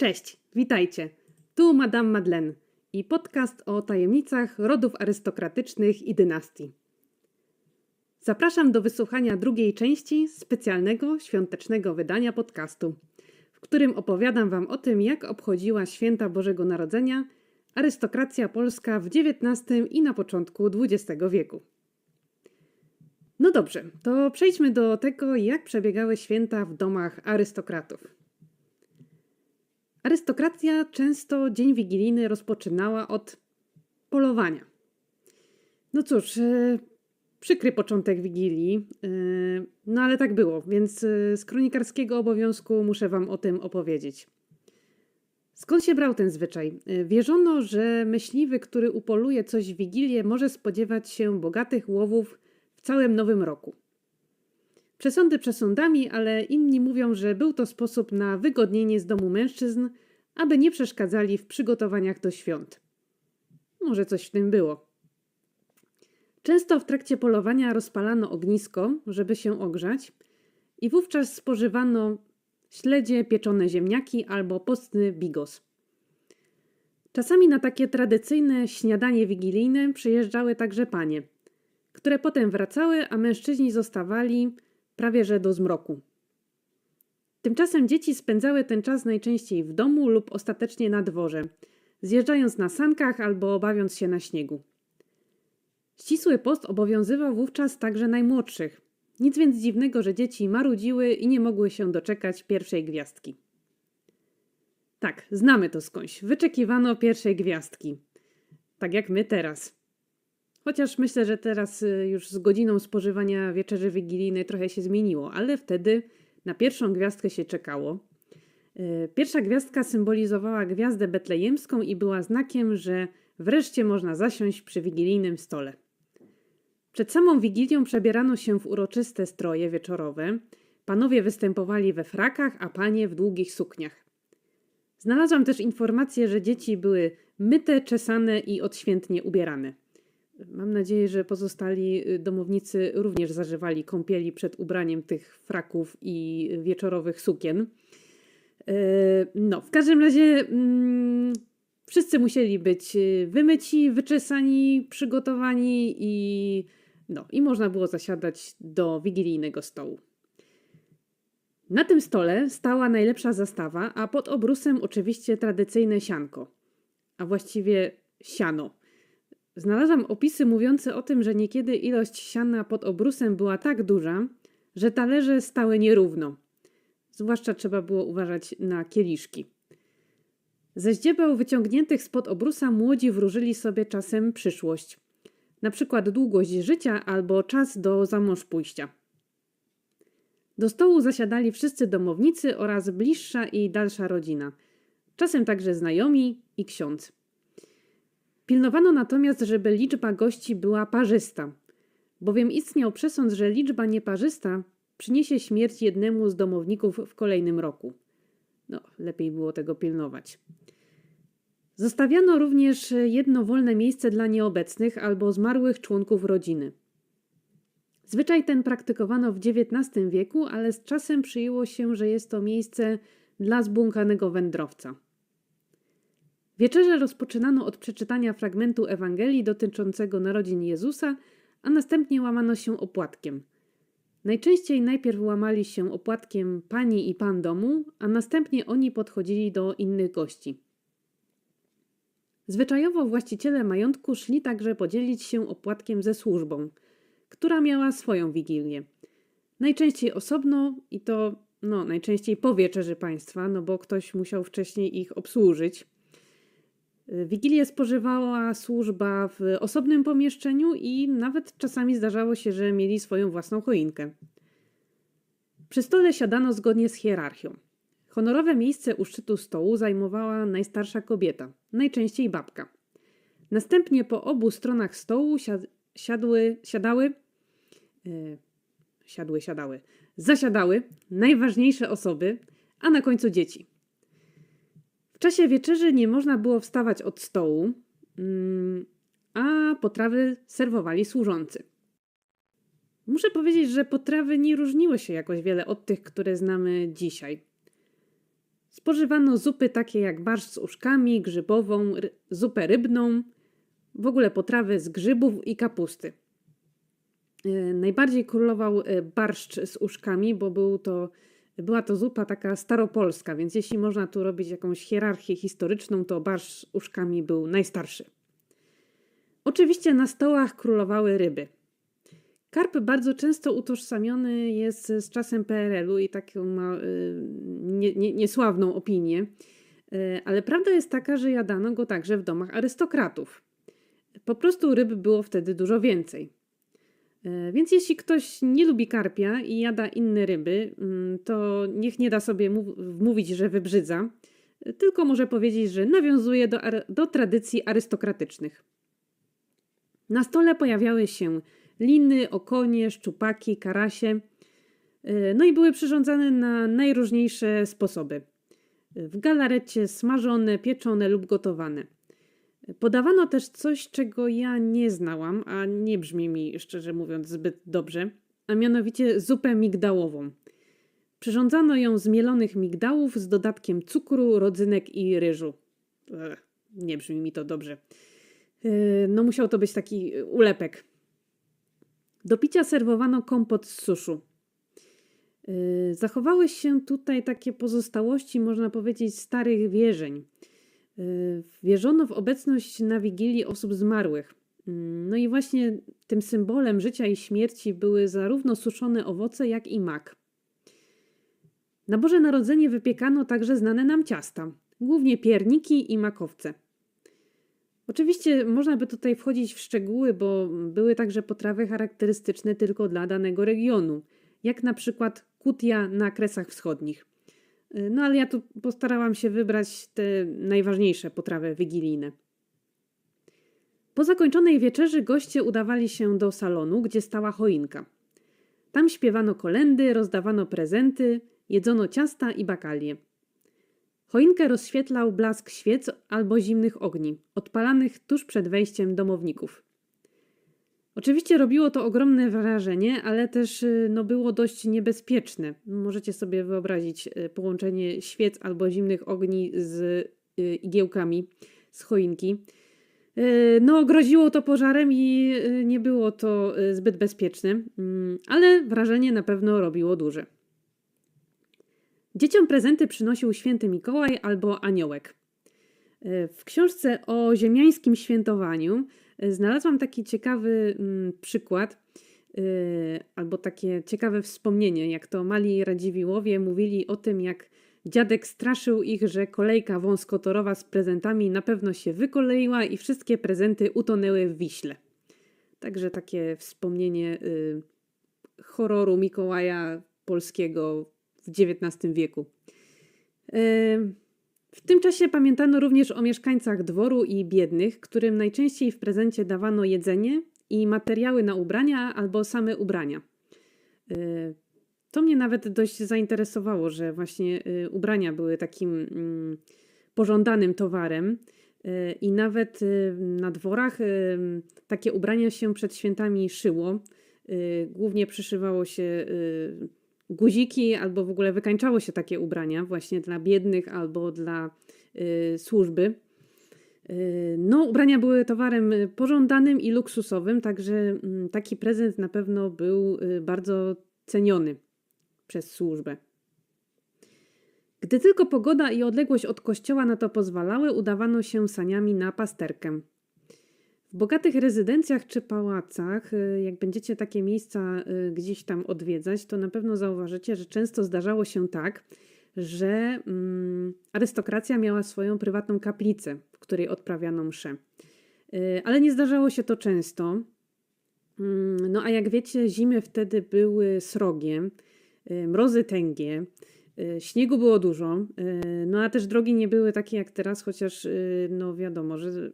Cześć, witajcie. Tu Madame Madeleine i podcast o tajemnicach rodów arystokratycznych i dynastii. Zapraszam do wysłuchania drugiej części specjalnego świątecznego wydania podcastu, w którym opowiadam Wam o tym, jak obchodziła święta Bożego Narodzenia arystokracja polska w XIX i na początku XX wieku. No dobrze, to przejdźmy do tego, jak przebiegały święta w domach arystokratów. Arystokracja często dzień wigilijny rozpoczynała od polowania. No cóż, e, przykry początek wigilii, e, no ale tak było, więc e, z kronikarskiego obowiązku muszę Wam o tym opowiedzieć. Skąd się brał ten zwyczaj? Wierzono, że myśliwy, który upoluje coś w wigilię, może spodziewać się bogatych łowów w całym nowym roku. Przesądy przesądami, ale inni mówią, że był to sposób na wygodnienie z domu mężczyzn, aby nie przeszkadzali w przygotowaniach do świąt. Może coś w tym było. Często w trakcie polowania rozpalano ognisko, żeby się ogrzać, i wówczas spożywano śledzie, pieczone ziemniaki albo postny bigos. Czasami na takie tradycyjne śniadanie wigilijne przyjeżdżały także panie, które potem wracały, a mężczyźni zostawali prawie że do zmroku. Tymczasem dzieci spędzały ten czas najczęściej w domu lub ostatecznie na dworze, zjeżdżając na sankach albo bawiąc się na śniegu. Ścisły post obowiązywał wówczas także najmłodszych. Nic więc dziwnego, że dzieci marudziły i nie mogły się doczekać pierwszej gwiazdki. Tak, znamy to skądś. Wyczekiwano pierwszej gwiazdki. Tak jak my teraz. Chociaż myślę, że teraz y, już z godziną spożywania wieczerzy wigilijnej trochę się zmieniło, ale wtedy na pierwszą gwiazdkę się czekało. Y, Pierwsza gwiazdka symbolizowała gwiazdę betlejemską i była znakiem, że wreszcie można zasiąść przy wigilijnym stole. Przed samą wigilią przebierano się w uroczyste stroje wieczorowe. Panowie występowali we frakach, a panie w długich sukniach. Znalazłam też informację, że dzieci były myte, czesane i odświętnie ubierane. Mam nadzieję, że pozostali y, domownicy również zażywali kąpieli przed ubraniem tych fraków i wieczorowych sukien. E, No, w każdym razie mm, wszyscy musieli być y, wymyci, wyczesani, przygotowani i no, i można było zasiadać do wigilijnego stołu. Na tym stole stała najlepsza zastawa, a pod obrusem oczywiście tradycyjne sianko, a właściwie siano. Znalazłam opisy mówiące o tym, że niekiedy ilość siana pod obrusem była tak duża, że talerze stały nierówno. Zwłaszcza trzeba było uważać na kieliszki. Ze ździebeł wyciągniętych spod obrusa młodzi wróżyli sobie czasem przyszłość. Na przykład długość życia albo czas do zamąż pójścia. Do stołu zasiadali wszyscy domownicy oraz bliższa i dalsza rodzina. Czasem także znajomi i ksiądz. Pilnowano natomiast, żeby liczba gości była parzysta, bowiem istniał przesąd, że liczba nieparzysta przyniesie śmierć jednemu z domowników w kolejnym roku. No, lepiej było tego pilnować. Zostawiano również jedno wolne miejsce dla nieobecnych albo zmarłych członków rodziny. Zwyczaj ten praktykowano w XIX wieku, ale z czasem przyjęło się, że jest to miejsce dla zbłąkanego wędrowca. Wieczerze rozpoczynano od przeczytania fragmentu Ewangelii dotyczącego narodzin Jezusa, a następnie łamano się opłatkiem. Najczęściej najpierw łamali się opłatkiem pani i pan domu, a następnie oni podchodzili do innych gości. Zwyczajowo właściciele majątku szli także podzielić się opłatkiem ze służbą, która miała swoją wigilię. Najczęściej osobno i to no, najczęściej po wieczerzy państwa, no bo ktoś musiał wcześniej ich obsłużyć. Wigilię spożywała służba w osobnym pomieszczeniu i nawet czasami zdarzało się, że mieli swoją własną choinkę. Przy stole siadano zgodnie z hierarchią. Honorowe miejsce u szczytu stołu zajmowała najstarsza kobieta, najczęściej babka. Następnie po obu stronach stołu siad, siadły, siadały, e, siadły, siadały, zasiadały najważniejsze osoby, a na końcu dzieci. Czasie wieczerzy nie można było wstawać od stołu, mm, a potrawy serwowali służący. Muszę powiedzieć, że potrawy nie różniły się jakoś wiele od tych, które znamy dzisiaj. Spożywano zupy takie jak barszcz z uszkami, grzybową, zupę rybną, w ogóle potrawy z grzybów i kapusty. E, Najbardziej królował e, barszcz z uszkami, bo był to, była to zupa taka staropolska, więc jeśli można tu robić jakąś hierarchię historyczną, to barszcz z uszkami był najstarszy. Oczywiście na stołach królowały ryby. Karp bardzo często utożsamiony jest z czasem PRL-u i taką ma y, nie, nie, niesławną opinię, Y, ale prawda jest taka, że jadano go także w domach arystokratów. Po prostu ryb było wtedy dużo więcej. E, Więc jeśli ktoś nie lubi karpia i jada inne ryby, mm, to niech nie da sobie mów- wmówić, że wybrzydza, y, tylko może powiedzieć, że nawiązuje do, do tradycji arystokratycznych. Na stole pojawiały się liny, okonie, szczupaki, karasie, y, no i były przyrządzane na najróżniejsze sposoby. W galarecie smażone, pieczone lub gotowane. Podawano też coś, czego ja nie znałam, a nie brzmi mi, szczerze mówiąc, zbyt dobrze, a mianowicie zupę migdałową. Przyrządzano ją z mielonych migdałów z dodatkiem cukru, rodzynek i ryżu. Ech, nie brzmi mi to dobrze. Yy, No musiał to być taki ulepek. Do picia serwowano kompot z suszu. Yy, Zachowały się tutaj takie pozostałości, można powiedzieć, starych wierzeń. Yy, Wierzono w obecność na Wigilii osób zmarłych. Yy, No i właśnie tym symbolem życia i śmierci były zarówno suszone owoce, jak i mak. Na Boże Narodzenie wypiekano także znane nam ciasta, głównie pierniki i makowce. Oczywiście można by tutaj wchodzić w szczegóły, bo były także potrawy charakterystyczne tylko dla danego regionu, jak na przykład kutia na Kresach Wschodnich. Y, No ale ja tu postarałam się wybrać te najważniejsze potrawy wigilijne. Po zakończonej wieczerzy goście udawali się do salonu, gdzie stała choinka. Tam śpiewano kolendy, rozdawano prezenty, jedzono ciasta i bakalie. Choinkę rozświetlał blask świec albo zimnych ogni, odpalanych tuż przed wejściem domowników. Oczywiście robiło to ogromne wrażenie, ale też y, no, było dość niebezpieczne. Możecie sobie wyobrazić y, połączenie świec albo zimnych ogni z y, igiełkami z choinki. No, groziło to pożarem i nie było to zbyt bezpieczne, Mm, ale wrażenie na pewno robiło duże. Dzieciom prezenty przynosił święty Mikołaj albo aniołek. W książce o ziemiańskim świętowaniu znalazłam taki ciekawy mm, przykład, y, albo takie ciekawe wspomnienie, jak to mali Radziwiłowie mówili o tym, jak dziadek straszył ich, że kolejka wąskotorowa z prezentami na pewno się wykoleiła i wszystkie prezenty utonęły w Wiśle. Także takie wspomnienie y, horroru Mikołaja polskiego w XIX wieku. Ym, W tym czasie pamiętano również o mieszkańcach dworu i biednych, którym najczęściej w prezencie dawano jedzenie i materiały na ubrania albo same ubrania. Y, To mnie nawet dość zainteresowało, że właśnie y, ubrania były takim mm, pożądanym towarem. Y, I nawet na dworach takie ubrania się przed świętami szyło. Głównie przyszywało się guziki, albo w ogóle wykańczało się takie ubrania właśnie dla biednych albo dla y, służby. Y, No, ubrania były towarem y, pożądanym i luksusowym, także mm, taki prezent na pewno był y, bardzo ceniony przez służbę. Gdy tylko pogoda i odległość od kościoła na to pozwalały, udawano się saniami na pasterkę. W bogatych rezydencjach czy pałacach, y, jak będziecie takie miejsca y, gdzieś tam odwiedzać, to na pewno zauważycie, że często zdarzało się tak, że mm, arystokracja miała swoją prywatną kaplicę, w której odprawiano mszę. Y, Ale nie zdarzało się to często. Mm, No a jak wiecie, zimy wtedy były srogie, mrozy tęgie, śniegu było dużo, no a też drogi nie były takie jak teraz, chociaż no wiadomo, że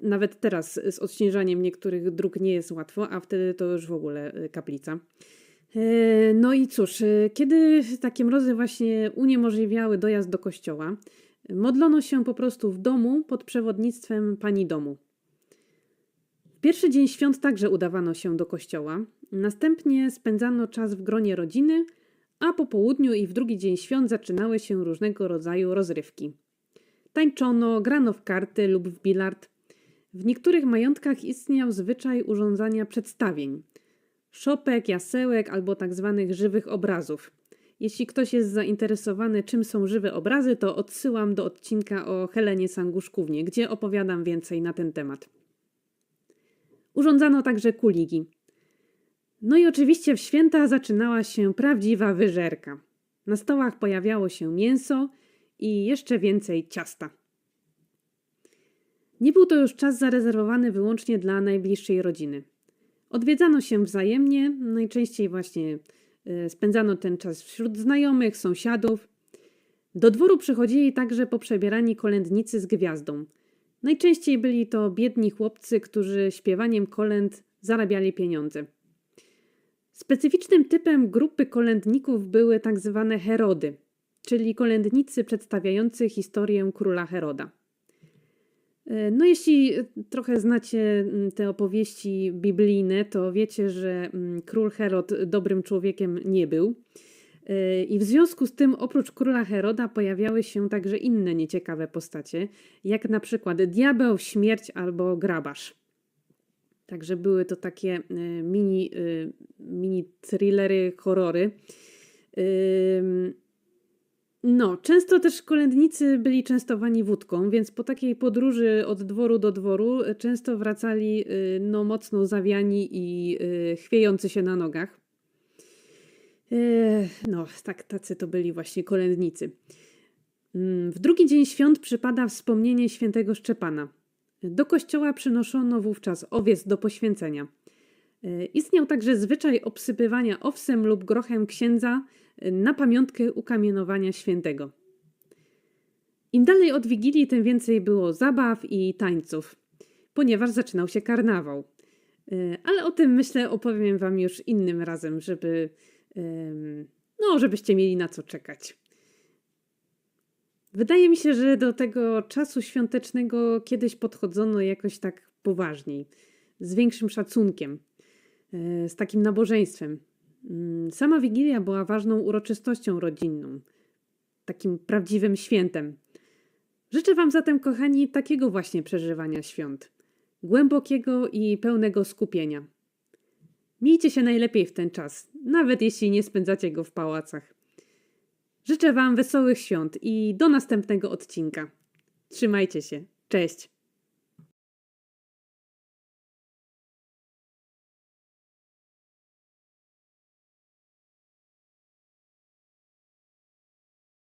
nawet teraz z odśnieżaniem niektórych dróg nie jest łatwo, a wtedy to już w ogóle y, kaplica. E, No i cóż, e, kiedy takie mrozy właśnie uniemożliwiały dojazd do kościoła, modlono się po prostu w domu pod przewodnictwem pani domu. Pierwszy dzień świąt także udawano się do kościoła. Następnie spędzano czas w gronie rodziny, a po południu i w drugi dzień świąt zaczynały się różnego rodzaju rozrywki. Tańczono, grano w karty lub w bilard. W niektórych majątkach istniał zwyczaj urządzania przedstawień, szopek, jasełek albo tak zwanych żywych obrazów. Jeśli ktoś jest zainteresowany, czym są żywe obrazy, to odsyłam do odcinka o Helenie Sanguszkównie, gdzie opowiadam więcej na ten temat. Urządzano także kuligi. No i oczywiście w święta zaczynała się prawdziwa wyżerka. Na stołach pojawiało się mięso i jeszcze więcej ciasta. Nie był to już czas zarezerwowany wyłącznie dla najbliższej rodziny. Odwiedzano się wzajemnie, najczęściej właśnie y, spędzano ten czas wśród znajomych, sąsiadów. Do dworu przychodzili także poprzebierani kolędnicy z gwiazdą. Najczęściej byli to biedni chłopcy, którzy śpiewaniem kolęd zarabiali pieniądze. Specyficznym typem grupy kolędników były tak zwane Herody, czyli kolędnicy przedstawiający historię króla Heroda. E, No, jeśli trochę znacie mm, te opowieści biblijne, to wiecie, że mm, król Herod dobrym człowiekiem nie był. E, I w związku z tym, oprócz króla Heroda, pojawiały się także inne nieciekawe postacie, jak na przykład diabeł, śmierć albo grabarz. Także były to takie e, mini, e, mini thrillery, horrory. No, często też kolędnicy byli częstowani wódką, więc po takiej podróży od dworu do dworu e, często wracali y, no, mocno zawiani i y, chwiejący się na nogach. E, No, tak, tacy to byli właśnie kolędnicy. Mm, W drugi dzień świąt przypada wspomnienie świętego Szczepana. Do kościoła przynoszono wówczas owiec do poświęcenia. E, Istniał także zwyczaj obsypywania owsem lub grochem księdza e, na pamiątkę ukamienowania świętego. Im dalej od Wigilii, tym więcej było zabaw i tańców, ponieważ zaczynał się karnawał. E, Ale o tym myślę opowiem Wam już innym razem, żeby, no, żebyście mieli na co czekać. Wydaje mi się, że do tego czasu świątecznego kiedyś podchodzono jakoś tak poważniej, z większym szacunkiem, e, z takim nabożeństwem. Mm, Sama Wigilia była ważną uroczystością rodzinną, takim prawdziwym świętem. Życzę Wam zatem, kochani, takiego właśnie przeżywania świąt. Głębokiego i pełnego skupienia. Miejcie się najlepiej w ten czas, nawet jeśli nie spędzacie go w pałacach. Życzę Wam wesołych świąt i do następnego odcinka. Trzymajcie się. Cześć.